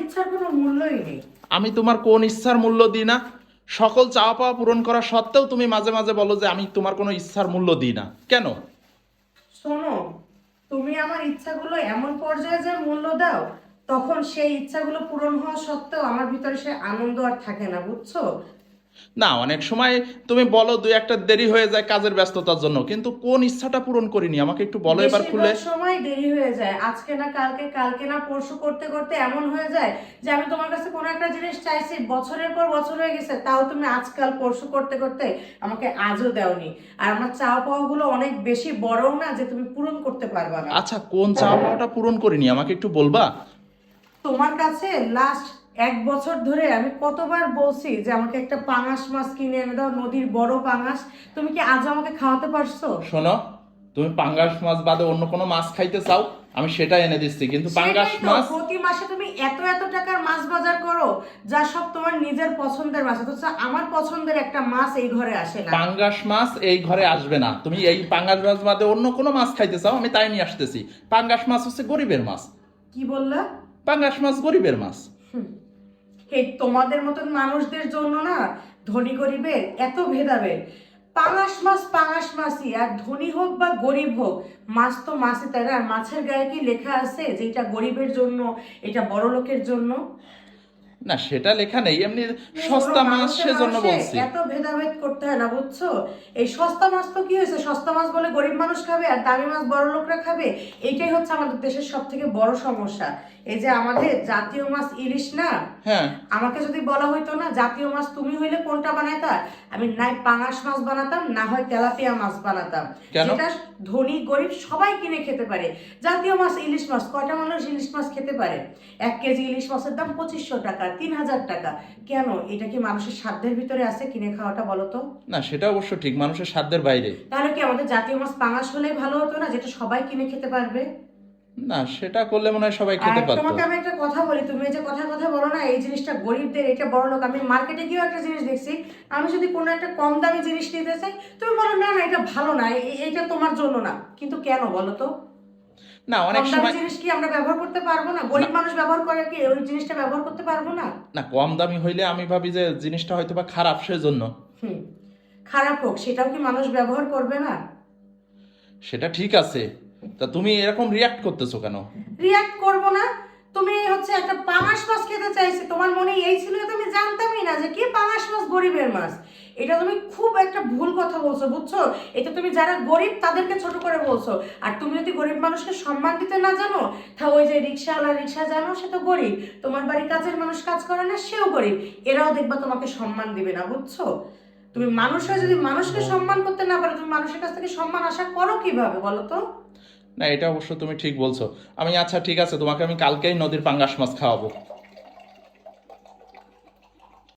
ইচ্ছার কোনো মূল্যই নেই। আমি তোমার কোন ইচ্ছার মূল্য দিই না? সকল চাওয়া পাওয়া পূরণ করা সত্ত্বেও তুমি মাঝে মাঝে বলো যে আমি তোমার কোনো ইচ্ছার মূল্য দিই না। কেন? শোনো তুমি আমার ইচ্ছাগুলো এমন পর্যায়ে যে মূল্য দাও তখন সেই ইচ্ছাগুলো পূরণ হওয়া সত্ত্বেও আমার ভিতরে সে আনন্দ আর থাকে না বুঝছ? না অনেক সময় তুমি বলো দুই একটা দেরি হয়ে যায় কাজের ব্যস্ততার জন্য কিন্তু কোন ইচ্ছাটা পূরণ করিনি? আমাকে একটু বলো এবার খুলে। সময় দেরি হয়ে যায়। আজকে না কালকে কালকে না পরশু করতে করতে এমন হয়ে যায় যে আমি তোমার কাছে কোনো একটা জিনিস চাইছি বছরের পর বছর হয়ে গেছে তাও তুমি আজকাল পরশু করতে করতে আমাকে আজও দেওনি। আর আমার চাওয়া পাওয়া গুলো অনেক বেশি বড়ও না যে তুমি পূরণ করতে পারবা না। আচ্ছা কোন চাওয়া পাওয়াটা পূরণ করিনি? আমাকে একটু বলবা? তোমার কাছে লাস্ট এক বছর ধরে আমি কতবার বলছি যে আমাকে একটা পাঙাশ মাছ কিনে এনে দাও নদীর বড় পাঙাশ। তুমি কি আজ আমাকে খাওয়াতে পারছ? শোনো তুমি পাঙ্গাস মাছ বাদে অন্য কোনো মাছ খাইতে চাও আমি সেটা এনে দিচ্ছি। কিন্তু পাঙ্গাস সেটাই তো, মাছ প্রতি মাসে তুমি এত এত টাকার মাছ বাজার করো যা সব তোমার নিজের পছন্দের মাছ। অথচ আমার পছন্দের একটা মাছ এই ঘরে আসে না। পাঙ্গাস মাছ এই ঘরে আসবে না। তুমি এই পাঙ্গাস মাছ বাদে অন্য কোনো মাছ খাইতে চাও আমি তাই নিয়ে আসতেছি। পাঙ্গাস মাছ হচ্ছে গরিবের মাছ। কি বললা? পাঙ্গাস মাছ গরিবের মাছ। এই তোমাদের মতন মানুষদের জন্য না ধনী গরিবের এত ভেদাভেদ। পাঙাশ মাস, পাঙাশ মাছই আর ধনী হোক বা গরিব হোক মাছ তো মাসে না মাছের গায়ে কি লেখা আছে যে এটা গরিবের জন্য, এটা বড় লোকের জন্য? না সেটা লেখা নেই এমনি সস্তা মাছ সেজন্য বলছি। এত ভেদাভেদ করতে হয় না বুঝছ? এই সস্তা মাছ তো কি হয়েছে? সস্তা মাছ বলে গরিব মানুষ খাবে আর দামি মাছ বড় লোকরা খাবে? এইটাই হচ্ছে আমাদের দেশের সব থেকে বড় সমস্যা। এই যে আমাদের জাতীয় মাছ ইলিশ না হ্যাঁ। আমাকে যদি বলা হইতো না জাতীয় মাছ তুমি হইলে কোনটা বানাইতা? আমি নাই পাঙাশ মাছ বানাতাম না হয় তেলাপিয়া মাছ বানাতাম? যেটা ধনী গরিব সবাই কিনে খেতে পারে। জাতীয় মাছ ইলিশ মাছ কয়টা মানুষ ইলিশ মাছ খেতে পারে? এক কেজি ইলিশ মাছের দাম পঁচিশশো টাকা তিন হাজার টাকা। কেন? এটা কি মানুষের সাধ্যের ভিতরে আছে কিনে খাওয়াটা বলো তো? না সেটা অবশ্য ঠিক মানুষের সাধ্যের বাইরে। তাহলে কি আমাদের জাতীয় মাছ পাঙাশ ভালো হতো না যেটা সবাই কিনে খেতে পারবে? না সেটা করলে মনে হয় সবাই খেতে পারতো। তোমাকে আমি একটা কথা বলি তুমি যে কথা কথা বলো না এই জিনিসটা গরিবদের এটা বড় লোক আমি মার্কেটে গিয়েও একটা জিনিস দেখছি আমি যদি কোনো একটা কম দামি জিনিস নিতে চাই তুমি বলো না না এটা ভালো না এটা তোমার জন্য না। কিন্তু কেন বলো তো? না অনেক সময় জিনিস কি আমরা ব্যবহার করতে পারব না? গরিব মানুষ ব্যবহার করে কি ওই জিনিসটা ব্যবহার করতে পারব না? না কম দামি হইলে আমি ভাবি যে জিনিসটা হয়তো বা খারাপ সেজন্য। খারাপ হোক সেটাও কি মানুষ ব্যবহার করবে না? সেটা ঠিক আছে তা তুমি এরকম রিয়াক্ট করতেছো কেন? রিয়াক্ট করব না? তুমি হচ্ছে একটা পাঙাশ মাছ খেতে চাইছো তোমার মনে এই ছিল তুমি জানতামই না যে কি পাঙাশ মাছ গরিবের মাছ। এটা তুমি খুব একটা ভুল কথা বলছো, বুঝছ? এটা তুমি যারা গরিব তাদেরকে ছোট করে বলছো। আর তুমি যদি গরিব মানুষকে সম্মান দিতে না জানো, তা ওই যে রিক্সাওয়ালা, রিক্সা জানো, সে তো গরিব। তোমার বাড়ির কাজের মানুষ কাজ করে না, সেও গরিব। এরাও দেখবা তোমাকে সম্মান দিবে না, বুঝছ? তুমি মানুষ যদি মানুষকে সম্মান করতে না পারো, তুমি মানুষের কাছ থেকে সম্মান আশা করো কীভাবে, বলো তো? না, এটা অবশ্য তুমি ঠিক বলছো। আমি আচ্ছা ঠিক আছে, তোমাকে আমি কালকেই নদীর পাঙ্গাস মাছ খাওয়াবো।